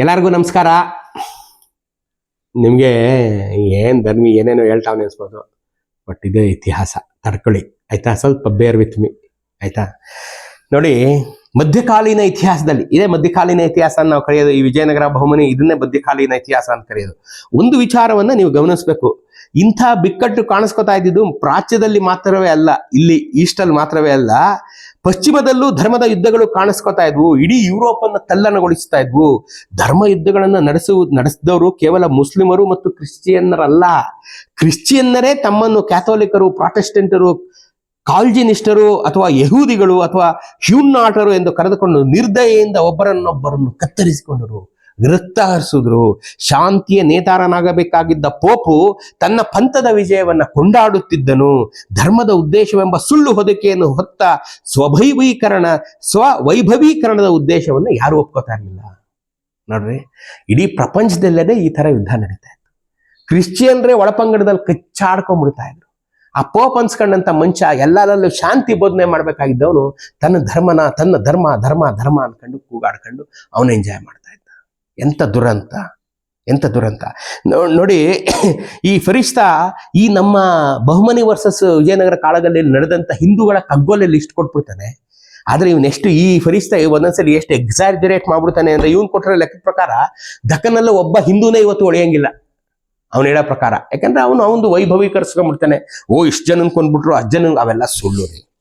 ಎಲ್ಲರಿಗೂ ನಮಸ್ಕಾರ. ನಿಮಗೆ ಏನು ಧರ್ಮಿ ಏನೇನೋ ಹೇಳ್ತಾವನೆ ಅನ್ಸ್ಬೋದು. ಬಟ್ ಇದೇ ಇತಿಹಾಸ ತಡ್ಕೊಳ್ಳಿ ಆಯ್ತಾ? ಸ್ವಲ್ಪ ಬೇರ್ ವಿತ್ ಮಿ ಆಯ್ತಾ? ನೋಡಿ, ಮಧ್ಯಕಾಲೀನ ಇತಿಹಾಸದಲ್ಲಿ, ಇದೇ ಮಧ್ಯಕಾಲೀನ ಇತಿಹಾಸ ಅಂತ ನಾವು ಕರೆಯೋದು, ಈ ವಿಜಯನಗರ ಬಹುಮನಿ, ಇದನ್ನೇ ಮಧ್ಯಕಾಲೀನ ಇತಿಹಾಸ ಅಂತ ಕರೆಯೋದು. ಒಂದು ವಿಚಾರವನ್ನ ನೀವು ಗಮನಿಸಬೇಕು. ಇಂಥ ಬಿಕ್ಕಟ್ಟು ಕಾಣಿಸ್ಕೊತಾ ಇದ್ದಿದ್ದು ಪ್ರಾಚ್ಯದಲ್ಲಿ ಮಾತ್ರವೇ ಅಲ್ಲ, ಇಲ್ಲಿ ಈಸ್ಟಲ್ಲಿ ಮಾತ್ರವೇ ಅಲ್ಲ ಪಶ್ಚಿಮದಲ್ಲೂ ಧರ್ಮದ ಯುದ್ಧಗಳು ಕಾಣಿಸ್ಕೊತಾ ಇದ್ವು. ಇಡೀ ಯುರೋಪ್ ಅನ್ನ ತಲ್ಲಣಗೊಳಿಸ್ತಾ ಇದ್ವು. ಧರ್ಮ ಯುದ್ಧಗಳನ್ನ ನಡೆಸುವ ನಡೆಸಿದವರು ಕೇವಲ ಮುಸ್ಲಿಮರು ಮತ್ತು ಕ್ರಿಶ್ಚಿಯನ್ನರಲ್ಲ. ಕ್ರಿಶ್ಚಿಯನ್ನರೇ ತಮ್ಮನ್ನು ಕ್ಯಾಥೋಲಿಕರು, ಪ್ರಾಟೆಸ್ಟೆಂಟರು, ಕಾಲ್ಜಿನಿಸ್ಟರು ಅಥವಾ ಯಹೂದಿಗಳು ಅಥವಾ ಹ್ಯೂನ್ನಾಟರು ಎಂದು ಕರೆದುಕೊಂಡು ನಿರ್ದಯೆಯಿಂದ ಒಬ್ಬರನ್ನೊಬ್ಬರನ್ನು ಕತ್ತರಿಸಿಕೊಂಡರು. ರಕ್ತ ಹರಿಸಿದ್ರು ಶಾಂತಿಯ ನೇತಾರನಾಗಬೇಕಾಗಿದ್ದ ಪೋಪು ತನ್ನ ಪಂಥದ ವಿಜಯವನ್ನ ಕೊಂಡಾಡುತ್ತಿದ್ದನು. ಧರ್ಮದ ಉದ್ದೇಶವೆಂಬ ಸುಳ್ಳು ಹೊದಿಕೆಯನ್ನು ಹೊತ್ತ ಸ್ವಭೈವೀಕರಣ ಸ್ವವೈಭವೀಕರಣದ ಉದ್ದೇಶವನ್ನು ಯಾರು ಒಪ್ಕೋತಾ ಇರಲಿಲ್ಲ. ನೋಡ್ರಿ, ಇಡೀ ಪ್ರಪಂಚದಲ್ಲದೆ ಈ ತರ ಯುದ್ಧ ನಡೀತಾ ಇತ್ತು. ಕ್ರಿಶ್ಚಿಯನ್ರೇ ಒಳಪಂಗಡದಲ್ಲಿ ಕಚ್ಚಾಡ್ಕೊಂಡ್ಬಿಡ್ತಾ ಇದ್ರು. ಆ ಪೋಪ್ ಅನ್ಸ್ಕೊಂಡಂತ ಮನುಷ್ಯ ಎಲ್ಲರಲ್ಲೂ ಶಾಂತಿ ಬೋಧನೆ ಮಾಡ್ಬೇಕಾಗಿದ್ದವನು ತನ್ನ ಧರ್ಮನ, ತನ್ನ ಧರ್ಮ ಧರ್ಮ ಧರ್ಮ ಅನ್ಕೊಂಡು ಕೂಗಾಡ್ಕೊಂಡು ಅವನು ಎಂಜಾಯ್ ಮಾಡ್ತಾ ಎಂತ ದುರಂತ? ಎಂತ ದುರಂತ? ನೋಡಿ, ಈ ಫರಿಷ್ಠ ಈ ನಮ್ಮ ಬಹುಮನಿ ವರ್ಸಸ್ ವಿಜಯನಗರ ಕಾಳಗಲ್ಲಿ ನಡೆದಂತ ಹಿಂದೂಗಳ ಕಗ್ಗೊಲೆ ಲಿಸ್ಟ್ ಕೊಟ್ಬಿಡ್ತಾನೆ. ಆದ್ರೆ ಇವನ್ ಎಷ್ಟು ಈ ಫರಿಸ್ತ ಒಂದೊಂದ್ಸಲಿ ಎಷ್ಟು ಎಕ್ಸಾಜರೇಟ್ ಮಾಡ್ಬಿಡ್ತಾನೆ ಅಂದ್ರೆ ಇವನ್ ಕೊಟ್ಟರೆ ಲೆಕ್ಕದ ಪ್ರಕಾರ ದಕ್ಕನಲ್ಲೂ ಒಬ್ಬ ಹಿಂದೂನೇ ಇವತ್ತು ಒಡೆಯಂಗಿಲ್ಲ. ಅವನು ಹೇಳೋ ಪ್ರಕಾರ. ಯಾಕಂದ್ರೆ ಅವನು ಅವನು ವೈಭವೀಕರಿಸ್ಕೊಂಡ್ಬಿಡ್ತಾನೆ. ಓ, ಇಷ್ಟು ಜನ ಕೊಂಡ್ಬಿಟ್ರು ಅಜ್ಜನ ಜನ ಅವೆಲ್ಲ ಸುಳ್ಳು ರೀ.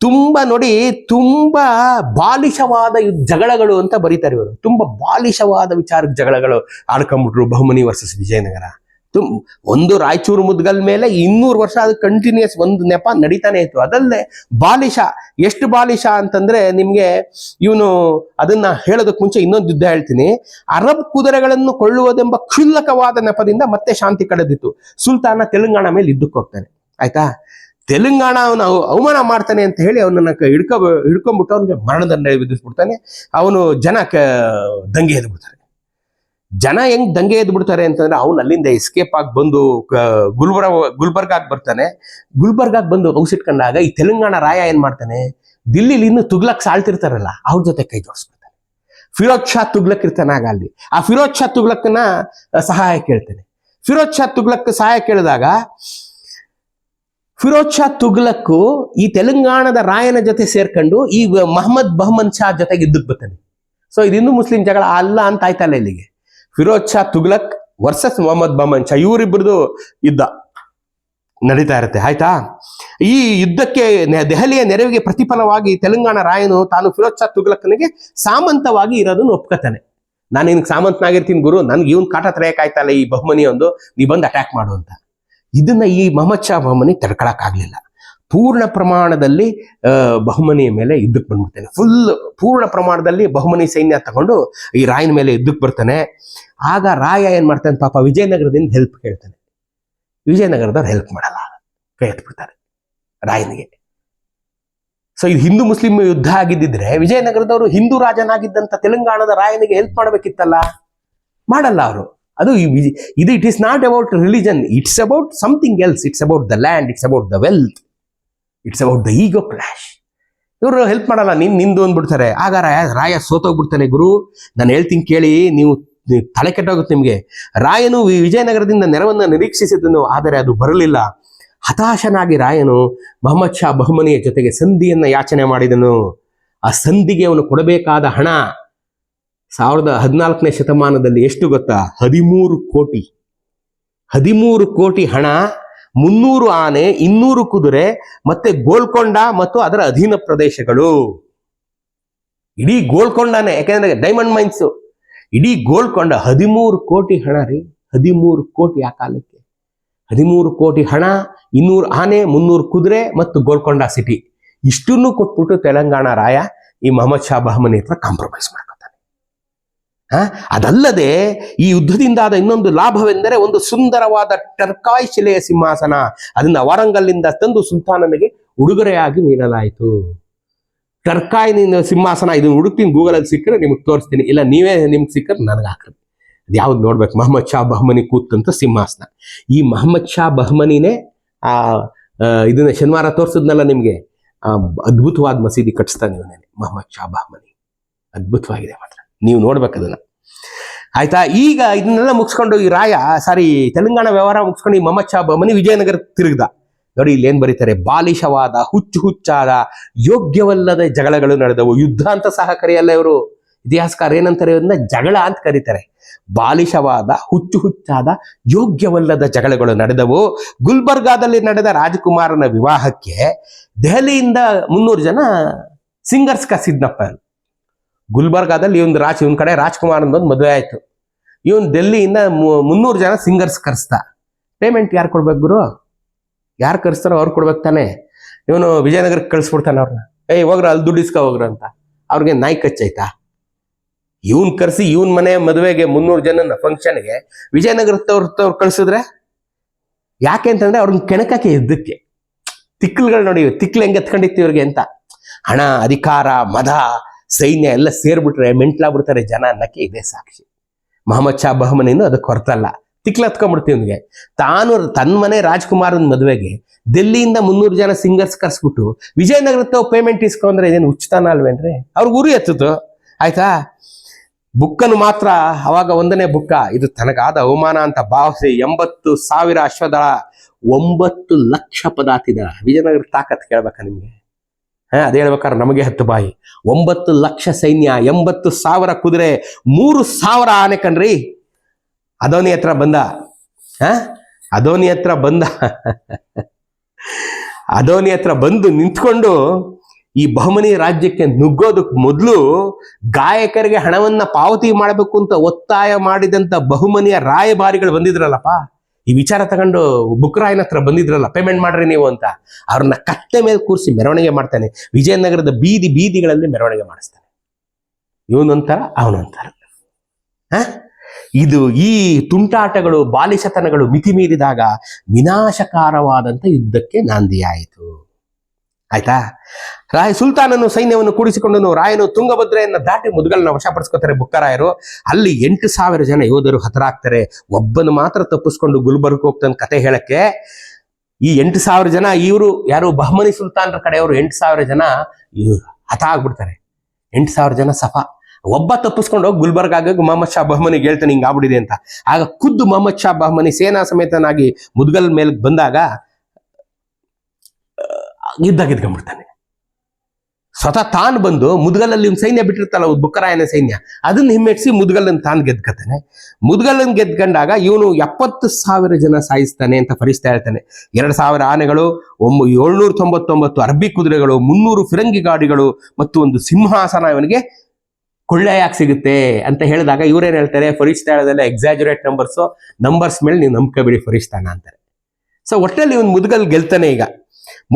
ತುಂಬಾ ನೋಡಿ ತುಂಬ ಬಾಲಿಶವಾದ ಜಗಳಗಳು ಅಂತ ಬರೀತಾರೆ ಇವರು. ತುಂಬಾ ಬಾಲಿಶವಾದ ವಿಚಾರ ಜಗಳಗಳು ಆಡ್ಕೊಂಡ್ಬಿಟ್ರು ಬಹುಮನಿ ವರ್ಸಸ್ ವಿಜಯನಗರ. ತುಂ, ಒಂದು ರಾಯಚೂರು ಮುದ್ಗಲ್ ಮೇಲೆ ಇನ್ನೂರು ವರ್ಷ ಅದು ಕಂಟಿನ್ಯೂಸ್ ಒಂದು ನೆಪ ನಡೀತಾನೆ ಇತ್ತು. ಅದಲ್ಲೇ ಬಾಲಿಶ, ಎಷ್ಟು ಬಾಲಿಶ ಅಂತಂದ್ರೆ ನಿಮ್ಗೆ ಇವನು ಅದನ್ನ ಹೇಳೋದಕ್ಕೆ ಮುಂಚೆ ಇನ್ನೊಂದು ಯುದ್ಧ ಹೇಳ್ತೀನಿ. ಅರಬ್ ಕುದುರೆಗಳನ್ನು ಕೊಳ್ಳುವುದೆಂಬ ಕ್ಷುಲ್ಲಕವಾದ ನೆಪದಿಂದ ಮತ್ತೆ ಶಾಂತಿ ಕಳೆದಿತ್ತು. ಸುಲ್ತಾನ ತೆಲಂಗಾಣ ಮೇಲೆ ಯುದ್ಧಕ್ಕೆ ಹೋಗ್ತಾನೆ. ಆಯ್ತಾ? ತೆಲಂಗಾಣ ಅವನು ಅವಮಾನ ಮಾಡ್ತಾನೆ ಅಂತ ಹೇಳಿ ಅವನನ್ನ ಹಿಡ್ಕ ಹಿಡ್ಕೊ ಹಿಡ್ಕೊಂಡ್ಬಿಟ್ಟು ಅವನಿಗೆ ಮರಣದಂಡ ವಿಧಿಸ್ಬಿಡ್ತಾನೆ. ಅವನು ಜನ ಕ ದಂಗೆ ಎದ್ದು ಬಿಡ್ತಾರೆ ಜನ ಹೆಂಗ್ ದಂಗೆ ಎದ್ಬಿಡ್ತಾರೆ ಅಂತಂದ್ರೆ ಅವನು ಅಲ್ಲಿಂದ ಎಸ್ಕೇಪ್ ಆಗಿ ಬಂದು ಗುಲ್ಬರ್ಗ ಗುಲ್ಬರ್ಗಾಗ್ ಬರ್ತಾನೆ. ಗುಲ್ಬರ್ಗಾಗ್ ಬಂದು ಔಸಿಟ್ಕೊಂಡಾಗ ಈ ತೆಲಂಗಾಣ ರಾಯ ಏನ್ ಮಾಡ್ತಾನೆ? ದಿಲ್ಲಿಲಿ ಇನ್ನು ತುಗ್ಲಕ್ ಸಾಳ್ತಿರ್ತಾರಲ್ಲ ಅವ್ರ ಜೊತೆ ಕೈ ಜೋಡಿಸ್ಬಿಡ್ತಾನೆ. ಫಿರೋಜ್ ಶಾ ತುಗ್ಲಕ್ ಇರ್ತಾನೆ ಆಗ ಅಲ್ಲಿ. ಆ ಫಿರೋಜ್ ಶಾ ತುಗ್ಲಕ್ನ ಸಹಾಯ ಕೇಳ್ತಾನೆ. ಫಿರೋಜ್ ಶಾ ತುಗ್ಲಕ್ ಸಹಾಯ ಕೇಳಿದಾಗ ಫಿರೋಜ್ ಶಾ ತುಗ್ಲಕ್ಕು ಈ ತೆಲಂಗಾಣದ ರಾಯನ ಜೊತೆ ಸೇರ್ಕೊಂಡು ಈ ಮಹಮ್ಮದ್ ಬಹಮನ್ ಶಾ ಜೊತೆಗೆ ಯುದ್ಧಕ್ಕೆ ಬರ್ತಾನೆ. ಸೊ ಇದು ಹಿಂದೂ ಮುಸ್ಲಿಂ ಜಗಳ ಅಲ್ಲ ಅಂತ ಆಯ್ತಲ್ಲ ಇಲ್ಲಿಗೆ. ಫಿರೋಜ್ ಶಾ ತುಗ್ಲಕ್ ವರ್ಸಸ್ ಮೊಹಮ್ಮದ್ ಬಹಮನ್ ಶಾ, ಇವರಿಬ್ಬರದು ಯುದ್ಧ ನಡೀತಾ ಇರುತ್ತೆ, ಆಯ್ತಾ? ಈ ಯುದ್ಧಕ್ಕೆ ದೆಹಲಿಯ ನೆರವಿಗೆ ಪ್ರತಿಫಲವಾಗಿ ತೆಲಂಗಾಣ ರಾಯನು ತಾನು ಫಿರೋಜ್ ಶಾ ತುಗ್ಲಕ್ನಿಗೆ ಸಾಮಂತವಾಗಿ ಇರೋದನ್ನು ಒಪ್ಕೋತಾನೆ. ನಾನು ನಿನ್ಗೆ ಸಾಮಂತನಾಗಿರ್ತೀನಿ ಗುರು, ನನ್ಗೆ ಇವನ್ ಕಾಟ ತರೆಯಕ್ಕಾಯ್ತಲ್ಲ ಈ ಬಹುಮನಿ ಒಂದು ನೀ ಬಂದು ಅಟ್ಯಾಕ್ ಮಾಡು ಅಂತ. ಇದನ್ನ ಈ ಮಹಮ್ಮದ್ ಶಾ ಬಹಮನಿ ತಡ್ಕೊಳಕ್ಕಾಗ್ಲಿಲ್ಲ ಪೂರ್ಣ ಪ್ರಮಾಣದಲ್ಲಿ ಬಹುಮನಿಯ ಮೇಲೆ ಯುದ್ಧಕ್ಕೆ ಬಂದ್ಬಿಡ್ತಾನೆ. ಫುಲ್ ಪೂರ್ಣ ಪ್ರಮಾಣದಲ್ಲಿ ಬಹುಮನಿ ಸೈನ್ಯ ತಗೊಂಡು ಈ ರಾಯನ ಮೇಲೆ ಯುದ್ಧಕ್ಕೆ ಬರ್ತಾನೆ. ಆಗ ರಾಯ ಏನ್ ಮಾಡ್ತಾನೆ? ಪಾಪ ವಿಜಯನಗರದಿಂದ ಹೆಲ್ಪ್ ಕೇಳ್ತಾನೆ. ವಿಜಯನಗರದವ್ರು ಹೆಲ್ಪ್ ಮಾಡಲ್ಲ. ಕೈ ಎತ್ಬಿಡ್ತಾರೆ ರಾಯನಿಗೆ. ಸೊ ಇದು ಹಿಂದೂ ಮುಸ್ಲಿಂ ಯುದ್ಧ ಆಗಿದ್ದಿದ್ರೆ ವಿಜಯನಗರದವರು ಹಿಂದೂ ರಾಜನಾಗಿದ್ದಂತ ತೆಲಂಗಾಣದ ರಾಯನಿಗೆ ಹೆಲ್ಪ್ ಮಾಡಬೇಕಿತ್ತಲ್ಲ? ಮಾಡಲ್ಲ ಅವರು. ಅದು ಇದು it is not about religion it's about something else it's about the land it's about the wealth it's about the ego clash ಇವರು ಹೆಲ್ಪ್ ಮಾಡಲ್ಲ, ನಿನ್ ನಿಂದು ಅಂದ್ಬಿಡ್ತಾರೆ, ಆಗ ರಾಯ ರಾಯ ಸೋತೋಗ್ಬಿಡ್ತಾನೆ ಗುರು. ನಾನು ಹೇಳ್ತೀನಿ ಕೇಳಿ, ನೀವು ತಲೆ ಕೆಟ್ಟೋಗುತ್ತೆ ನಿಮಗೆ. ರಾಯನು ವಿಜಯನಗರದಿಂದ ನೆರವನ್ನು ನಿರೀಕ್ಷಿಸಿದನು, ಆದರೆ ಅದು ಬರಲಿಲ್ಲ. ಹತಾಶನಾಗಿ ರಾಯನು ಮೊಹಮ್ಮದ್ ಶಾ ಬಹುಮನಿಯ ಜೊತೆಗೆ ಸಂಧಿಯನ್ನು ಯಾಚನೆ ಮಾಡಿದನು. ಆ ಸಂಧಿಗೆ ಅವನು ಕೊಡಬೇಕಾದ ಹಣ ಸಾವಿರದ ಹದಿನಾಲ್ಕನೇ ಶತಮಾನದಲ್ಲಿ ಎಷ್ಟು ಗೊತ್ತಾ? ಹದಿಮೂರು ಕೋಟಿ. ಹದಿಮೂರು ಕೋಟಿ ಹಣ ಮುನ್ನೂರು ಆನೆ ಇನ್ನೂರು ಕುದುರೆ ಮತ್ತೆ ಗೋಲ್ಕೊಂಡ ಮತ್ತು ಅದರ ಅಧೀನ ಪ್ರದೇಶಗಳು. ಇಡೀ ಗೋಲ್ಕೊಂಡಾನೆ ಯಾಕೆಂದ್ರೆ ಡೈಮಂಡ್ ಮೈನ್ಸ್ ಇಡೀ ಗೋಲ್ಕೊಂಡ ಹದಿಮೂರು ಕೋಟಿ ಹಣ ರೀ. ಹದಿಮೂರು ಕೋಟಿ ಆ ಕಾಲಕ್ಕೆ. ಹದಿಮೂರು ಕೋಟಿ ಹಣ ಇನ್ನೂರು ಆನೆ ಮುನ್ನೂರು ಕುದುರೆ ಮತ್ತು ಗೋಲ್ಕೊಂಡ ಸಿಟಿ ಇಷ್ಟನ್ನು ಕೊಟ್ಬಿಟ್ಟು ತೆಲಂಗಾಣ ರಾಯ ಈ ಮೊಹಮ್ಮದ್ ಶಾ ಬಹಮನಿ ಹತ್ರ ಕಾಂಪ್ರಮೈಸ್ ಮಾಡ್ಕೊತಾನೆ ಆ, ಅದಲ್ಲದೆ ಈ ಯುದ್ಧದಿಂದಾದ ಇನ್ನೊಂದು ಲಾಭವೆಂದರೆ ಒಂದು ಸುಂದರವಾದ ಟರ್ಕಾಯ್ ಶಿಲೆಯ ಸಿಂಹಾಸನ. ಅದನ್ನ ವಾರಂಗಲ್ನಿಂದ ತಂದು ಸುಲ್ತಾನನಿಗೆ ಉಡುಗೊರೆಯಾಗಿ ನೀಡಲಾಯಿತು. ಟರ್ಕಾಯ್ನಿಂದ ಸಿಂಹಾಸನ, ಇದನ್ನ ಹುಡುಕ್ತೀನಿ, ಗೂಗಲಲ್ಲಿ ಸಿಕ್ಕರೆ ನಿಮಗೆ ತೋರಿಸ್ತೀನಿ. ಇಲ್ಲ, ನೀವೇ ನಿಮ್ಗೆ ಸಿಕ್ಕರೆ ನನಗೆ ಹಾಕ್ರಿ. ಅದು ಯಾವ್ದು ನೋಡ್ಬೇಕು? ಮೊಹಮ್ಮದ್ ಶಾ ಬಹಮನಿ ಕೂತಂತ ಸಿಂಹಾಸನ. ಈ ಮೊಹಮ್ಮದ್ ಶಾ ಬಹಮನಿನೇ, ಆ ಇದನ್ನ ಶನಿವಾರ ತೋರಿಸಿದ್ನಲ್ಲ ನಿಮಗೆ? ಅದ್ಭುತವಾದ ಮಸೀದಿ ಕಟ್ಟಿಸ್ತಾನೆ ಇವನೇ ಮೊಹಮ್ಮದ್ ಶಾ ಬಹಮನಿ. ಅದ್ಭುತವಾಗಿದೆ. ನೀವು ನೋಡ್ಬೇಕು ಅದನ್ನ. ಆಯ್ತಾ? ಈಗ ಇದನ್ನೆಲ್ಲ ಮುಗಿಸ್ಕೊಂಡು ಈ ರಾಯ, ಸಾರಿ, ತೆಲಂಗಾಣ ವ್ಯವಹಾರ ಮುಗಿಸ್ಕೊಂಡು ಈ ಶಾ ಬಮನಿ ವಿಜಯನಗರ ತಿರುಗ್ದ. ನೋಡಿ, ಇಲ್ಲಿ ಏನ್ ಬರೀತಾರೆ? ಬಾಲಿಶವಾದ, ಹುಚ್ಚು ಹುಚ್ಚಾದ, ಯೋಗ್ಯವಲ್ಲದ ಜಗಳಗಳು ನಡೆದವು. ಯುದ್ಧ ಅಂತ ಸಹ ಕರೆಯಲ್ಲ ಇವರು. ಇತಿಹಾಸಕಾರ ಏನಂತಾರೆ ಇವನ್ನ ಜಗಳ ಅಂತ ಕರೀತಾರೆ. ಬಾಲಿಶವಾದ, ಹುಚ್ಚು ಹುಚ್ಚಾದ, ಯೋಗ್ಯವಲ್ಲದ ಜಗಳಗಳು ನಡೆದವು. ಗುಲ್ಬರ್ಗಾದಲ್ಲಿ ನಡೆದ ರಾಜಕುಮಾರನ ವಿವಾಹಕ್ಕೆ ದೆಹಲಿಯಿಂದ ಮುನ್ನೂರು ಜನ ಸಿಂಗರ್ಸ್ ಕಸಿದ್ನಪ್ಪ ಗುಲ್ಬರ್ಗಾದಲ್ಲಿ ಇವನ್ ರಾಜ್ ಇವನ್ ಕಡೆ ರಾಜ್ಕುಮಾರ್ ಅನ್ನೋದು ಮದುವೆ ಆಯ್ತು. ಇವನ್ ಡೆಲ್ಲಿಯಿಂದ ಮುನ್ನೂರು ಜನ ಸಿಂಗರ್ಸ್ ಕರೆಸ್ದ ಪೇಮೆಂಟ್ ಯಾರು ಕೊಡ್ಬೇಕು ಗುರು? ಯಾರು ಕರೆಸ್ತಾರೋ ಅವ್ರು ಕೊಡ್ಬೇಕು ತಾನೆ. ಇವನು ವಿಜಯನಗರಕ್ಕೆ ಕಳಿಸ್ಬಿಡ್ತಾನೆ ಅವ್ರನ್ನ ಏಯ್, ಹೋಗ್ರ, ಅಲ್ಲಿ ದುಡ್ಡು ಇಸ್ಕೊ ಹೋಗ್ರ ಅಂತ. ಅವ್ರಿಗೆ ನಾಯಿ ಕಚ್ಚಾಯ್ತಾ. ಇವನ್ ಕರೆಸಿ ಇವನ್ ಮನೆ ಮದುವೆಗೆ ಮುನ್ನೂರು ಜನನ ಫಂಕ್ಷನ್ಗೆ ವಿಜಯನಗರದವ್ರ ತವ್ರು ಕಳ್ಸಿದ್ರೆ? ಯಾಕೆ ಅಂತಂದ್ರೆ ಅವ್ರನ್ನ ಕೆಣಕಕ್ಕೆ ಇದ್ದಕ್ಕೆ ತಿಕ್ಕಲ್ಗಳು ನೋಡಿ, ತಿಕ್ಲು ಹೆಂಗೆ ಎತ್ಕೊಂಡಿತ್ತು ಇವ್ರಿಗೆ ಅಂತ. ಹಣ, ಅಧಿಕಾರ, ಮದ ಸೈನ್ಯ ಎಲ್ಲ ಸೇರ್ಬಿಟ್ರೆ ಮೆಂಟ್ಲಾಗ್ಬಿಡ್ತಾರೆ ಜನ ಅನ್ನಕ್ಕೆ ಇದೇ ಸಾಕ್ಷಿ. ಮೊಹಮ್ಮದ್ ಶಾ ಬಹಮನಿಂದ ಅದಕ್ಕೆ ಹೊರತಲ್ಲ. ತಿಕ್ಲತ್ಕೊಂಡ್ಬಿಡ್ತೀವಿ ಅವನಿಗೆ. ತಾನು ತನ್ನ ಮನೆ ರಾಜ್ಕುಮಾರನ ಮದುವೆಗೆ ದಿಲ್ಲಿಯಿಂದ ಮುನ್ನೂರು ಜನ ಸಿಂಗರ್ಸ್ ಕರ್ಸ್ಬಿಟ್ಟು ವಿಜಯನಗರದ ಪೇಮೆಂಟ್ ಇಸ್ಕೊಂಡ್ರೆ ಇದೇನು ಉಚಿತನ ಅಲ್ವೇನ್ರಿ? ಅವ್ರಿಗೆ ಉರಿ ಎತ್ತಿತು ಆಯ್ತಾ? ಬುಕ್ಕನ್ನು ಮಾತ್ರ ಅವಾಗ ಒಂದನೇ ಬುಕ್ಕ. ಇದು ತನಗಾದ ಅವಮಾನ ಅಂತ ಭಾವಿಸಿ ಎಂಬತ್ತು ಸಾವಿರ ಅಶ್ವದಳ, ಒಂಬತ್ತು ಲಕ್ಷ ಪದಾತಿದಳ ವಿಜಯನಗರ ತಾಕತ್ ಕೇಳ್ಬೇಕಾ ನಿಮ್ಗೆ? ಹಾ, ಅದೇ ಹೇಳ್ಬೇಕಾದ್ರೆ ನಮಗೆ ಹತ್ತು ಬಾಯಿ. ಒಂಬತ್ತು ಲಕ್ಷ ಸೈನ್ಯ, ಎಂಬತ್ತು ಸಾವಿರ ಕುದುರೆ, ಮೂರು ಸಾವಿರ ಆನೆ ಕಣ್ರಿ. ಅದೋನಿ ಹತ್ರ ಬಂದ. ಹಾ, ಅದೋನಿ ಹತ್ರ ಬಂದ. ಅದೋನಿ ಹತ್ರ ಬಂದು ನಿಂತ್ಕೊಂಡು ಈ ಬಹುಮನಿ ರಾಜ್ಯಕ್ಕೆ ನುಗ್ಗೋದಕ್ಕೆ ಮೊದಲು ಗಾಯಕರಿಗೆ ಹಣವನ್ನ ಪಾವತಿ ಮಾಡಬೇಕು ಅಂತ ಒತ್ತಾಯ ಮಾಡಿದಂತ ಬಹುಮನಿಯ ರಾಯಭಾರಿಗಳು ಬಂದಿದ್ರಲ್ಲಪ್ಪ. ಈ ವಿಚಾರ ತಗೊಂಡು ಬುಕ್ರಾಯನ ಹತ್ರ ಬಂದಿದ್ರಲ್ಲ ಪೇಮೆಂಟ್ ಮಾಡ್ರಿ ನೀವು ಅಂತ. ಅವ್ರನ್ನ ಕತ್ತೆ ಮೇಲೆ ಕೂರಿಸಿ ಮೆರವಣಿಗೆ ಮಾಡ್ತಾನೆ. ವಿಜಯನಗರದ ಬೀದಿ ಬೀದಿಗಳಲ್ಲಿ ಮೆರವಣಿಗೆ ಮಾಡಿಸ್ತಾನೆ. ಇವನೊಂಥರ ಅವನೊಂಥರ ಹಾ? ಇದು ಈ ತುಂಟಾಟಗಳು, ಬಾಲಿಶತನಗಳು ಮಿತಿ ಮೀರಿದಾಗ ವಿನಾಶಕಾರವಾದಂಥ ಯುದ್ಧಕ್ಕೆ ನಾಂದಿಯಾಯಿತು. ಆಯ್ತಾ? ರಾಯ ಸುಲ್ತಾನನು ಸೈನ್ಯವನ್ನು ಕೂಡಿಸಿಕೊಂಡನು. ರಾಯನು ತುಂಗಭದ್ರೆಯನ್ನ ದಾಟಿ ಮುದುಗಲ್ನ ವಶಪಡಿಸ್ಕೋತಾರೆ ಬುಕ್ಕರಾಯರು. ಅಲ್ಲಿ ಎಂಟು ಸಾವಿರ ಜನ ಯೋಧರು ಹತರಾಗ್ತಾರೆ. ಒಬ್ಬನು ಮಾತ್ರ ತಪ್ಪಿಸ್ಕೊಂಡು ಗುಲ್ಬರ್ಗ್ ಹೋಗ್ತಾನೆ ಕತೆ ಹೇಳಕ್ಕೆ. ಈ ಎಂಟು ಸಾವಿರ ಜನ ಇವರು ಯಾರು ಬಹಮನಿ ಸುಲ್ತಾನರ ಕಡೆಯವರು ಎಂಟು ಸಾವಿರ ಜನ ಹತ ಆಗ್ಬಿಡ್ತಾರೆ. ಎಂಟು ಸಾವಿರ ಜನ ಸಫಾ. ಒಬ್ಬ ತಪ್ಪಿಸ್ಕೊಂಡು ಹೋಗಿ ಗುಲ್ಬರ್ಗ್ ಆಗ ಮೊಹಮ್ಮದ್ ಶಾ ಬಹಮನಿಗೆ ಹೇಳ್ತಾನೆ ಹಿಂಗ್ ಆಗ್ಬಿಡಿದೆ ಅಂತ. ಆಗ ಖುದ್ದು ಮೊಹಮ್ಮದ್ ಶಾ ಬಹಮನಿ ಸೇನಾ ಸಮೇತನಾಗಿ ಮುದ್ಗಲ್ ಮೇಲೆ ಬಂದಾಗ ಯುದ್ಧ ಗೆದ್ಕೊಂಡ್ಬಿಡ್ತಾನೆ. ಸ್ವತಃ ತಾನು ಬಂದು ಮುದ್ಗಲಲ್ಲಿ ಸೈನ್ಯ ಬಿಟ್ಟಿರ್ತಲ್ಲ ಬುಕ್ಕರಾಯನ ಸೈನ್ಯ. ಅದನ್ನ ಹಿಮ್ಮೆಟ್ಸಿ ಮುದ್ಗಲನ್ ತಾನು ಗೆದ್ಕತಾನೆ. ಮುದ್ಗಲನ್ ಗೆದ್ಕೊಂಡಾಗ ಇವನು ಎಪ್ಪತ್ತು ಸಾವಿರ ಜನ ಸಾಯಿಸ್ತಾನೆ ಅಂತ ಫರಿಸ್ತಾ ಹೇಳ್ತಾನೆ. ಎರಡು ಸಾವಿರ ಆನೆಗಳು ಒಂಬ ಏಳ್ನೂರ ತೊಂಬತ್ತೊಂಬತ್ತು ಅರಬ್ಬಿ ಕುದುರೆಗಳು, ಮುನ್ನೂರು ಫಿರಂಗಿ ಗಾಡಿಗಳು ಮತ್ತು ಒಂದು ಸಿಂಹಾಸನ ಇವನಿಗೆ ಕೊಳ್ಳೆಯಾಗಿ ಸಿಗುತ್ತೆ ಅಂತ ಹೇಳಿದಾಗ ಇವರೇನು ಹೇಳ್ತಾರೆ, ಫರಿಸ್ತಾ ಹೇಳೋದೆಲ್ಲ ಎಕ್ಸಾಜುರೇಟ್ ನಂಬರ್ಸು ನಂಬರ್ಸ್ ಮೇಲೆ ನೀವು ನಂಬಿಕೆ ಬಿಡಿ ಫರಿಸ್ತಾನ ಅಂತಾರೆ. ಸೊ ಒಟ್ಟಲ್ಲಿ ಇವನು ಮುದ್ಗಲ್ ಗೆಲ್ತಾನೆ ಈಗ.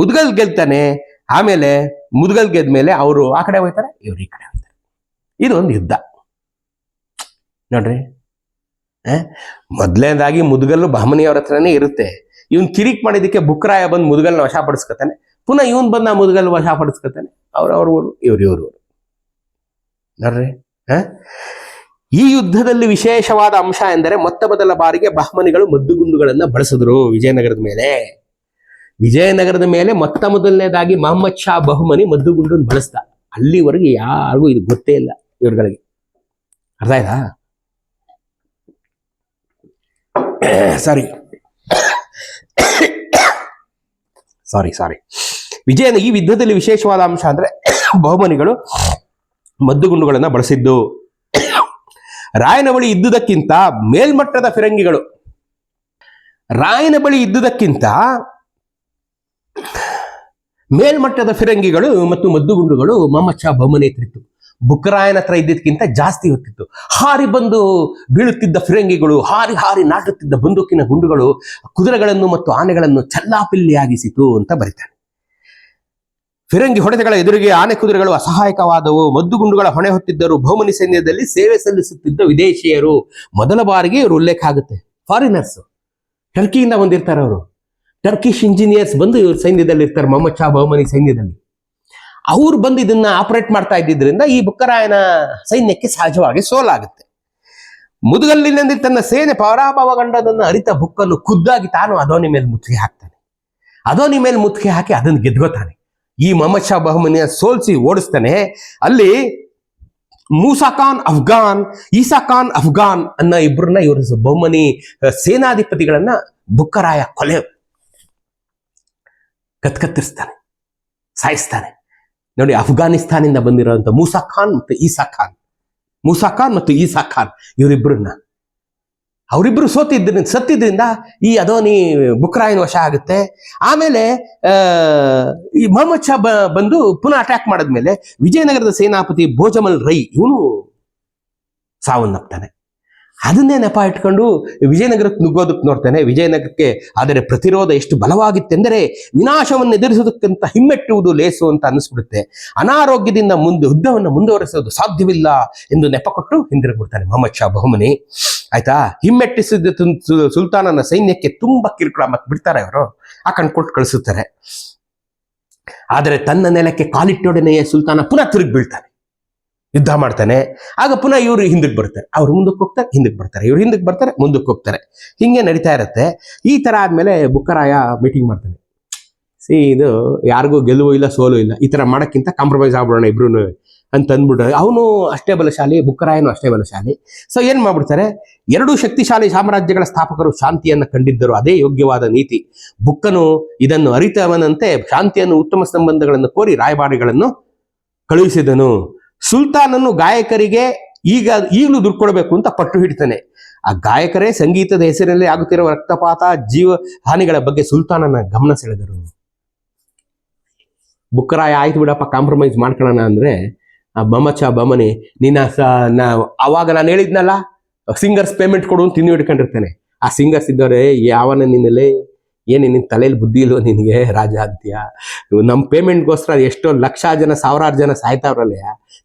ಮುದ್ಗಲ್ ಗೆಲ್ತಾನೆ, ಆಮೇಲೆ ಮುದ್ಗಲ್ ಗೆದ್ಮೇಲೆ ಅವರು ಆ ಕಡೆ ಹೋಗ್ತಾರೆ, ಇವ್ರು ಈ ಕಡೆ ಹೋಗ್ತಾರೆ. ಇದು ಒಂದು ಯುದ್ಧ. ನೋಡ್ರಿ ಮೊದಲನೇದಾಗಿ ಮುದ್ಗಲ್ಲು ಬಹಮನಿಯವ್ರ ಹತ್ರನೇ ಇರುತ್ತೆ. ಇವನ್ ಕಿರಿಕ್ ಮಾಡಿದಕ್ಕೆ ಬುಕ್ರಾಯ ಬಂದು ಮುದ್ಗಲ್ನ ವಶಪಡಿಸ್ಕೊತಾನೆ. ಪುನಃ ಇವನ್ ಬಂದ ಮುದ್ಗಲ್ ವಶಪಡಿಸ್ಕೊತಾನೆ. ಅವ್ರ ಊರು, ಇವ್ರ ಇವ್ರ ಊರು. ನೋಡ್ರಿ? ಈ ಯುದ್ಧದಲ್ಲಿ ವಿಶೇಷವಾದ ಅಂಶ ಎಂದರೆ ಮೊತ್ತ ಮೊದಲ ಬಾರಿಗೆ ಬಹಮನಿಗಳು ಮದ್ದುಗುಂಡುಗಳನ್ನ ಬಳಸಿದ್ರು ವಿಜಯನಗರದ ಮೇಲೆ. ವಿಜಯನಗರದ ಮೇಲೆ ಮೊತ್ತ ಮೊದಲನೇದಾಗಿ ಮಹಮ್ಮದ್ ಶಾ ಬಹುಮನಿ ಮದ್ದುಗುಂಡನ್ನು ಬಳಸ್ದ ಅಲ್ಲಿವರೆಗೆ ಯಾರಿಗೂ ಇದು ಗೊತ್ತೇ ಇಲ್ಲ ಇವ್ರುಗಳಿಗೆ. ಅರ್ಥ ಆಯ್ತಾ? ಸಾರಿ. ಸಾರಿ ಸಾರಿ. ವಿಜಯನ ಈ ಯುದ್ಧದಲ್ಲಿ ವಿಶೇಷವಾದ ಅಂಶ ಅಂದ್ರೆ ಬಹುಮನಿಗಳು ಮದ್ದುಗುಂಡುಗಳನ್ನ ಬಳಸಿದ್ದು. ರಾಯನ ಬಳಿ ಇದ್ದುದಕ್ಕಿಂತ ಮೇಲ್ಮಟ್ಟದ ಫಿರಂಗಿಗಳು. ರಾಯನ ಬಳಿ ಇದ್ದುದಕ್ಕಿಂತ ಮೇಲ್ಮಟ್ಟದ ಫಿರಂಗಿಗಳು ಮತ್ತು ಮದ್ದುಗುಂಡುಗಳು ಮಮ್ಮಚ್ಚ ಇತ್ತು ಬುಕ್ಕರಾಯನ ಹತ್ರ ಇದ್ದಿದ್ದಕ್ಕಿಂತ ಜಾಸ್ತಿ ಹೊತ್ತಿತ್ತು. ಹಾರಿ ಬಂದು ಬೀಳುತ್ತಿದ್ದ ಫಿರಂಗಿಗಳು, ಹಾರಿ ಹಾರಿ ನಾಟುತ್ತಿದ್ದ ಬಂದೂಕಿನ ಗುಂಡುಗಳು ಕುದುರೆಗಳನ್ನು ಮತ್ತು ಆನೆಗಳನ್ನು ಚಲ್ಲಾಪಿಲ್ಲಿಯಾಗಿಸಿತು ಅಂತ ಬರೀತಾನೆ. ಫಿರಂಗಿ ಹೊಡೆತಗಳ ಎದುರಿಗೆ ಆನೆ ಕುದುರೆಗಳು ಅಸಹಾಯಕವಾದವು. ಮದ್ದುಗುಂಡುಗಳ ಹೊಣೆ ಹೊತ್ತಿದ್ದರು. ಬಹುಮನಿ ಸೈನ್ಯದಲ್ಲಿ ಸೇವೆ ಸಲ್ಲಿಸುತ್ತಿದ್ದ ವಿದೇಶಿಯರು ಮೊದಲ ಬಾರಿಗೆ ಇವರು ಉಲ್ಲೇಖ ಆಗುತ್ತೆ. ಫಾರಿನರ್ಸ್ ಟರ್ಕಿಯಿಂದ ಬಂದಿರ್ತಾರೆ ಅವರು. ಟರ್ಕಿಶ್ ಇಂಜಿನಿಯರ್ಸ್ ಬಂದು ಇವ್ರ ಸೈನ್ಯದಲ್ಲಿ ಇರ್ತಾರೆ, ಮೊಹಮ್ಮದ್ ಶಾ ಬಹುಮನಿ ಸೈನ್ಯದಲ್ಲಿ. ಅವ್ರು ಬಂದು ಇದನ್ನ ಆಪರೇಟ್ ಮಾಡ್ತಾ ಇದ್ದಿದ್ರಿಂದ ಈ ಬುಕ್ಕರಾಯನ ಸೈನ್ಯಕ್ಕೆ ಸಹಜವಾಗಿ ಸೋಲಾಗುತ್ತೆ. ಮುದುಗಲ್ಲಿನಲ್ಲಿ ತನ್ನ ಸೇನೆ ಪರಾಭವಗೊಂಡದನ್ನು ಅರಿತ ಬುಕ್ಕನ್ನು ಖುದ್ದಾಗಿ ತಾನು ಅದೋನಿ ಮೇಲೆ ಮುತ್ತಿಗೆ ಹಾಕ್ತಾನೆ. ಅದೋನಿ ಮೇಲೆ ಮುತ್ತಿಗೆ ಹಾಕಿ ಅದನ್ನು ಗೆದ್ಕೋತಾನೆ ಈ ಮೊಹಮ್ಮದ್ ಶಾ ಬಹುಮನಿಯ ಸೋಲ್ಸಿ ಓಡಿಸ್ತಾನೆ. ಅಲ್ಲಿ ಮೂಸಾ ಖಾನ್ ಅಫ್ಘಾನ್, ಈಸಾ ಖಾನ್ ಅಫ್ಘಾನ್ ಅನ್ನೋ ಇಬ್ಬರನ್ನ ಇವರು ಬಹುಮನಿ ಸೇನಾಧಿಪತಿಗಳನ್ನ ಬುಕ್ಕರಾಯ ಕೊಲೆ ಕತ್ಕತ್ತರಿಸ್ತಾನೆ, ಸಾಯಿಸ್ತಾನೆ. ನೋಡಿ, ಅಫ್ಘಾನಿಸ್ತಾನಿಂದ ಬಂದಿರೋಂಥ ಮೂಸಾ ಖಾನ್ ಮತ್ತು ಈಸಾ ಖಾನ್. ಮೂಸಾ ಖಾನ್ ಮತ್ತು ಈಸಾ ಖಾನ್ ಇವರಿಬ್ಬರನ್ನ ಅವರಿಬ್ಬರು ಸೋತಿದ್ರಿಂದ ಸತ್ತಿದ್ರಿಂದ ಈ ಅದೋನಿ ಬುಕ್ರಾಯಿನ ವಶ ಆಗುತ್ತೆ. ಆಮೇಲೆ ಈ ಮೊಹಮ್ಮದ್ ಶಾ ಬ- ಬಂದು ಪುನಃ ಅಟ್ಯಾಕ್ ಮಾಡಿದ್ಮೇಲೆ ವಿಜಯನಗರದ ಸೇನಾಪತಿ ಭೋಜಮಲ್ ರೈ, ಇವನು ಸಾವನ್ನಪ್ತಾನೆ. ಅದನ್ನೇ ನೆಪ ಇಟ್ಕೊಂಡು ವಿಜಯನಗರಕ್ಕೆ ನುಗ್ಗೋದಕ್ಕೆ ನೋಡ್ತಾನೆ. ವಿಜಯನಗರಕ್ಕೆ ಆದರೆ ಪ್ರತಿರೋಧ ಎಷ್ಟು ಬಲವಾಗಿತ್ತೆಂದರೆ ವಿನಾಶವನ್ನು ಎದುರಿಸೋದಕ್ಕಿಂತ ಹಿಮ್ಮೆಟ್ಟುವುದು ಲೇಸು ಅಂತ ಅನ್ನಿಸ್ಬಿಡುತ್ತೆ. ಅನಾರೋಗ್ಯದಿಂದ ಮುಂದೆ, ಯುದ್ಧವನ್ನು ಮುಂದುವರಿಸೋದು ಸಾಧ್ಯವಿಲ್ಲ ಎಂದು ನೆಪ ಕೊಟ್ಟು ಮೊಹಮ್ಮದ್ ಶಾ ಬಹುಮನಿ. ಆಯ್ತಾ? ಹಿಮ್ಮೆಟ್ಟಿಸಿದ ಸುಲ್ತಾನನ ಸೈನ್ಯಕ್ಕೆ ತುಂಬಾ ಕಿರುಕುಳ ಮತ್ತೆ ಬಿಡ್ತಾರೆ ಅವರು. ಆ ಕೊಟ್ಟು ಕಳಿಸುತ್ತಾರೆ ಆದರೆ ತನ್ನ ನೆಲಕ್ಕೆ ಕಾಲಿಟ್ಟೊಡನೆಯೇ ಸುಲ್ತಾನ ಪುನಃ ತಿರುಗಿ ಬೀಳ್ತಾನೆ. ಯುದ್ಧ ಮಾಡ್ತಾನೆ. ಆಗ ಪುನಃ ಇವರು ಹಿಂದಕ್ಕೆ ಬರ್ತಾರೆ. ಅವ್ರು ಮುಂದಕ್ಕೆ ಹೋಗ್ತಾರೆ, ಹಿಂದಕ್ಕೆ ಬರ್ತಾರೆ. ಇವ್ರು ಹಿಂದಕ್ಕೆ ಬರ್ತಾರೆ, ಮುಂದಕ್ಕೆ ಹೋಗ್ತಾರೆ. ಹಿಂಗೆ ನಡೀತಾ ಇರುತ್ತೆ. ಈ ತರ ಆದಮೇಲೆ ಬುಕ್ಕರಾಯ ಮೀಟಿಂಗ್ ಮಾಡ್ತಾನೆ. ಸಿ, ಇದು ಯಾರಿಗೂ ಗೆಲುವು ಇಲ್ಲ, ಸೋಲು ಇಲ್ಲ. ಈ ಥರ ಮಾಡಕ್ಕಿಂತ ಕಾಂಪ್ರಮೈಸ್ ಆಗ್ಬಿಡೋಣ ಇಬ್ರು ಅಂತ ಅಂದ್ಬಿಟ್ಟು, ಅವನು ಅಷ್ಟೇ ಬಲಶಾಲಿ, ಬುಕ್ಕರಾಯನು ಅಷ್ಟೇ ಬಲಶಾಲಿ. ಸೊ ಏನು ಮಾಡ್ಬಿಡ್ತಾರೆ? ಎರಡು ಶಕ್ತಿಶಾಲಿ ಸಾಮ್ರಾಜ್ಯಗಳ ಸ್ಥಾಪಕರು ಶಾಂತಿಯನ್ನು ಕಂಡಿದ್ದರು. ಅದೇ ಯೋಗ್ಯವಾದ ನೀತಿ. ಬುಕ್ಕನು ಇದನ್ನು ಅರಿತವನಂತೆ ಶಾಂತಿಯನ್ನು ಉತ್ತಮ ಸಂಬಂಧಗಳನ್ನು ಕೋರಿ ರಾಯಭಾರಿಗಳನ್ನು ಕಳುಹಿಸಿದನು. ಸುಲ್ತಾನನು ಗಾಯಕರಿಗೆ ಈಗ ಈಗಲೂ ದುಡ್ಡು ಕೊಡಬೇಕು ಅಂತ ಪಟ್ಟು ಹಿಡಿತಾನೆ. ಆ ಗಾಯಕರೇ ಸಂಗೀತದ ಹೆಸರಿನಲ್ಲಿ ಆಗುತ್ತಿರುವ ರಕ್ತಪಾತ, ಜೀವ ಹಾನಿಗಳ ಬಗ್ಗೆ ಸುಲ್ತಾನನ ಗಮನ ಸೆಳೆದರು. ಬುಕ್ಕರಾಯ, ಆಯ್ತು ಬಿಡಪ್ಪ ಕಾಂಪ್ರಮೈಸ್ ಮಾಡ್ಕೊಳ್ಳೋಣ ಅಂದ್ರೆ, ಆ ಬಮಚ ಬಮನಿ, ನಿನ್ನ ಅವಾಗ ನಾನು ಹೇಳಿದ್ನಲ್ಲ ಸಿಂಗರ್ಸ್ ಪೇಮೆಂಟ್ ಕೊಡು ಅಂತ ತಿಂದು ಹಿಡ್ಕೊಂಡಿರ್ತಾನೆ. ಆ ಸಿಂಗರ್ಸ್ ಇದ್ದವರೇ, ಯಾವನ ನಿನ್ನಲ್ಲಿ ಏನು ನಿನ್ನ ತಲೆಯಲ್ಲಿ ಬುದ್ಧಿ ಇಲ್ವೋ ನಿನಗೆ ರಾಜ ಅಂತೀಯ ನಮ್ಮ ಪೇಮೆಂಟ್ಗೋಸ್ಕರ ಎಷ್ಟೋ ಲಕ್ಷ ಜನ, ಸಾವಿರಾರು ಜನ ಸಾಯ್ತಾವ್ರಲ್ಲ.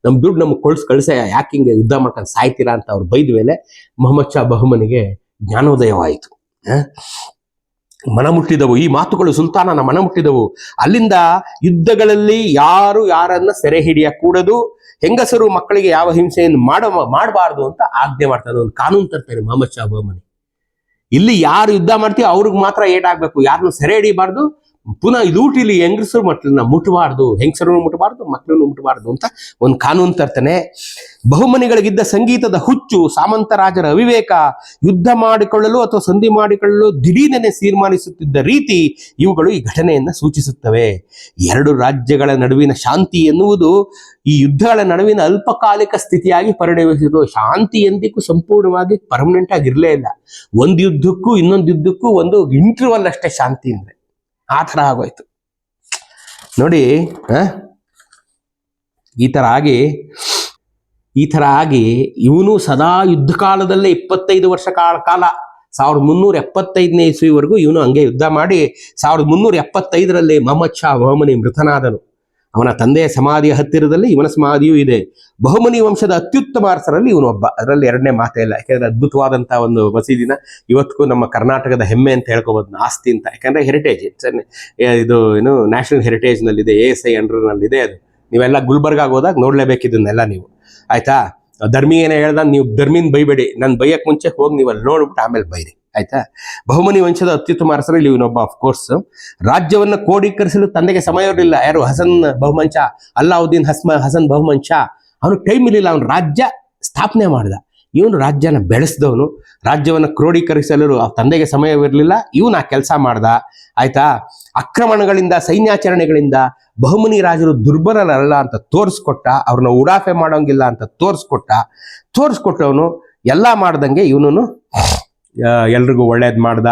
ನಮ್ಮ ದುಡ್ಡು ನಮ್ಗೆ ಕೊಳ್ಸ್ ಕಳಿಸ. ಯಾಕೆ ಹಿಂಗೆ ಯುದ್ಧ ಮಾಡ್ಕೊಂಡು ಸಾಯ್ತೀರಾ ಅಂತ ಅವ್ರು ಬೈದ ಮೇಲೆ ಮೊಹಮ್ಮದ್ ಶಾ ಬಹುಮನಿಗೆ ಜ್ಞಾನೋದಯವಾಯಿತು. ಆ? ಮನ ಮುಟ್ಟಿದವು ಈ ಮಾತುಗಳು ಸುಲ್ತಾನನ ಮನ ಮುಟ್ಟಿದವು ಅಲ್ಲಿಂದ ಯುದ್ಧಗಳಲ್ಲಿ ಯಾರು ಯಾರನ್ನ ಸೆರೆ ಹಿಡಿಯಕೂಡದು ಹೆಂಗಸರು ಮಕ್ಕಳಿಗೆ ಯಾವ ಹಿಂಸೆಯನ್ನು ಮಾಡ, ಮಾಡಬಾರ್ದು ಅಂತ ಆಜ್ಞೆ ಮಾಡ್ತಾನೆ. ಒಂದು ಕಾನೂನು ತರ್ತಾರೆ ಮೊಹಮ್ಮದ್ ಶಾ ಬಹುಮನಿ. ಇಲ್ಲಿ ಯಾರು ಯುದ್ಧ ಮಾಡ್ತೀವಿ ಅವ್ರಿಗೆ ಮಾತ್ರ ಏಟಾಗ್ಬೇಕು. ಯಾರನ್ನು ಸೆರೆ ಹಿಡಿಬಾರ್ದು. ಪುನಃ ಲೂಟಿಲಿ ಹೆಂಗಸರು ಮಕ್ಕಳನ್ನ ಮುಟ್ಟಬಾರ್ದು ಹೆಂಗಸರನ್ನು ಮುಟ್ಟಬಾರ್ದು ಮಕ್ಕಳನ್ನು ಮುಟ್ಟಬಾರ್ದು ಅಂತ ಒಂದು ಕಾನೂನು ತರ್ತಾನೆ. ಬಹುಮನಿಗಳಿಗಿದ್ದ ಸಂಗೀತದ ಹುಚ್ಚು ಸಾಮಂತರಾಜರ ಅವಿವೇಕ, ಯುದ್ಧ ಮಾಡಿಕೊಳ್ಳಲು ಅಥವಾ ಸಂಧಿ ಮಾಡಿಕೊಳ್ಳಲು ದಿಢೀರನೆ ತೀರ್ಮಾನಿಸುತ್ತಿದ್ದ ರೀತಿ ಇವುಗಳು ಈ ಘಟನೆಯನ್ನ ಸೂಚಿಸುತ್ತವೆ. ಎರಡು ರಾಜ್ಯಗಳ ನಡುವಿನ ಶಾಂತಿ ಎನ್ನುವುದು ಈ ಯುದ್ಧಗಳ ನಡುವಿನ ಅಲ್ಪಕಾಲಿಕ ಸ್ಥಿತಿಯಾಗಿ ಪರಿಣಮಿಸಿತು ಶಾಂತಿ ಎಂದಿಗೂ ಸಂಪೂರ್ಣವಾಗಿ ಪರ್ಮನೆಂಟ್ ಆಗಿರ್ಲೇ ಇಲ್ಲ. ಒಂದು ಯುದ್ಧಕ್ಕೂ ಇನ್ನೊಂದು ಯುದ್ಧಕ್ಕೂ ಒಂದು ಇಂಟರ್ವಲ್ ಅಷ್ಟೇ ಶಾಂತಿ ಅಂದ್ರೆ. ಆ ಥರ ಆಗೋಯ್ತು. ನೋಡಿ? ಈ ಥರ ಆಗಿ, ಈ ಥರ ಆಗಿ ಇವನು ಸದಾ ಯುದ್ಧ ಕಾಲದಲ್ಲೇ ಇಪ್ಪತ್ತೈದು ವರ್ಷ ಕಾಲ ಕಾಲ. ಸಾವಿರದ ಮುನ್ನೂರ ಎಪ್ಪತ್ತೈದನೇ ಇಸ್ವಿವರೆಗೂ ಇವನು ಹಂಗೆ ಯುದ್ಧ ಮಾಡಿ, ಸಾವಿರದ ಮುನ್ನೂರ ಎಪ್ಪತ್ತೈದರಲ್ಲಿ ಮೊಹಮ್ಮದ್ ಶಾ ಮೊಹಮ್ಮನಿ ಮೃತನಾದನು. ಅವನ ತಂದೆಯ ಸಮಾಧಿಯ ಹತ್ತಿರದಲ್ಲಿ ಇವನ ಸಮಾಧಿಯೂ ಇದೆ. ಬಹುಮನಿ ವಂಶದ ಅತ್ಯುತ್ತಮ ಅರಸರಲ್ಲಿ ಇವನು ಒಬ್ಬ. ಅದರಲ್ಲಿ ಎರಡನೇ ಮಾತೇ ಇಲ್ಲ. ಯಾಕಂದ್ರೆ ಅದ್ಭುತವಾದಂತಹ ಒಂದು ಮಸೀದಿನ ಇವತ್ತಿಗೂ ನಮ್ಮ ಕರ್ನಾಟಕದ ಹೆಮ್ಮೆ ಅಂತ ಹೇಳ್ಕೋಬಹುದು ಆಸ್ತಿ ಅಂತ. ಯಾಕಂದ್ರೆ ಹೆರಿಟೇಜ್ ಇದು ಏನು ನ್ಯಾಷನಲ್ ಹೆರಿಟೇಜ್ ನಲ್ಲಿದೆ ಎ ಎಸ್ ಐ ಇದೆ ಅದು. ನೀವೆಲ್ಲ ಗುಲ್ಬರ್ಗಾಗ ಹೋದಾಗ ನೋಡ್ಲೇಬೇಕು ಇದನ್ನೆಲ್ಲ ನೀವು. ಆಯ್ತಾ? ಧರ್ಮಿ ಏನೇ ಹೇಳ್ದ, ನೀವು ಧರ್ಮಿನ್ ಬೈಬೇಡಿ. ನಾನು ಬೈಯಕ್ ಮುಂಚೆ ಹೋಗಿ ನೀವು ಅಲ್ಲಿ ನೋಡ್ಬಿಟ್ಟು ಆಮೇಲೆ ಬೈರಿ. ಆಯ್ತಾ? ಬಹುಮನಿ ವಂಶದ ಅತ್ಯುತ್ತಮ ಅರಸರಲ್ಲಿ ಇವನೊಬ್ಬ ಆಫ್ ಕೋರ್ಸ್ ರಾಜ್ಯವನ್ನ ಕೋಡೀಕರಿಸಲು ತಂದೆಗೆ ಸಮಯವಿರಲಿಲ್ಲ. ಯಾರು? ಹಸನ್ ಬಹುಮಂಚ, ಅಲ್ಲಾವುದ್ದೀನ್ ಹಸ್ಮ ಹಸನ್ ಬಹುಮಂಚ. ಅವನು ಟೈಮ್ ಇರಲಿಲ್ಲ. ಅವನು ರಾಜ್ಯ ಸ್ಥಾಪನೆ ಮಾಡಿದ. ಇವನು ರಾಜ್ಯನ ಬೆಳೆಸಿದವನು. ರಾಜ್ಯವನ್ನು ಕ್ರೋಢೀಕರಿಸಲು ತಂದೆಗೆ ಸಮಯವಿರಲಿಲ್ಲ. ಇವನು ಆ ಕೆಲಸ ಮಾಡ್ದ. ಆಯ್ತಾ? ಆಕ್ರಮಣಗಳಿಂದ, ಸೈನ್ಯಾಚರಣೆಗಳಿಂದ ಬಹುಮನಿ ರಾಜರು ದುರ್ಬಲರಲ್ಲ ಅಂತ ತೋರಿಸ್ಕೊಟ್ಟ. ಅವ್ರನ್ನ ಉಡಾಫೆ ಮಾಡೋಂಗಿಲ್ಲ ಅಂತ ತೋರಿಸ್ಕೊಟ್ಟ. ತೋರಿಸ್ಕೊಟ್ಟವನು, ಎಲ್ಲ ಮಾಡ್ದಂಗೆ ಇವನು ಎಲ್ರಿಗೂ ಒಳ್ಳೇದ್ ಮಾಡ್ದ?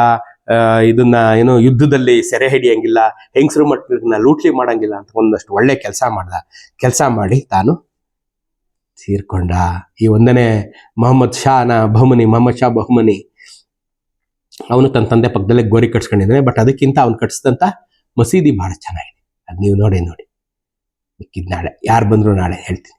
ಇದನ್ನ ಏನು ಯುದ್ಧದಲ್ಲಿ ಸೆರೆ ಹಿಡಿಯಂಗಿಲ್ಲ, ಹೆಂಗಸರು ಮಕ್ಕಳನ್ನ ಲೂಟ್ಲಿ ಮಾಡಂಗಿಲ್ಲ ಅಂತ ಒಂದಷ್ಟು ಒಳ್ಳೆ ಕೆಲಸ ಮಾಡ್ದ? ಕೆಲಸ ಮಾಡಿ ತಾನು ತೀರ್ಕೊಂಡ. ಈ ಒಂದನೇ ಮೊಹಮ್ಮದ್ ಶಾನ ಬಹುಮನಿ, ಮೊಹಮ್ಮದ್ ಶಾ ಬಹುಮನಿ. ಅವನು ತನ್ನ ತಂದೆ ಪಕ್ಕದಲ್ಲೇ ಗೋರಿ ಕಟ್ಸ್ಕೊಂಡಿದ್ದಾನೆ, ಬಟ್ ಅದಕ್ಕಿಂತ ಅವ್ನು ಕಟ್ಸಿದಂತ ಮಸೀದಿ ಬಹಳ ಚೆನ್ನಾಗಿದೆ. ಅದು ನೀವು ನೋಡಿ ನೋಡಿ. ಮಿಕ್ಕಿದ್ ನಾಳೆ. ಯಾರು ಬಂದ್ರು ನಾಳೆ ಹೇಳ್ತೀನಿ.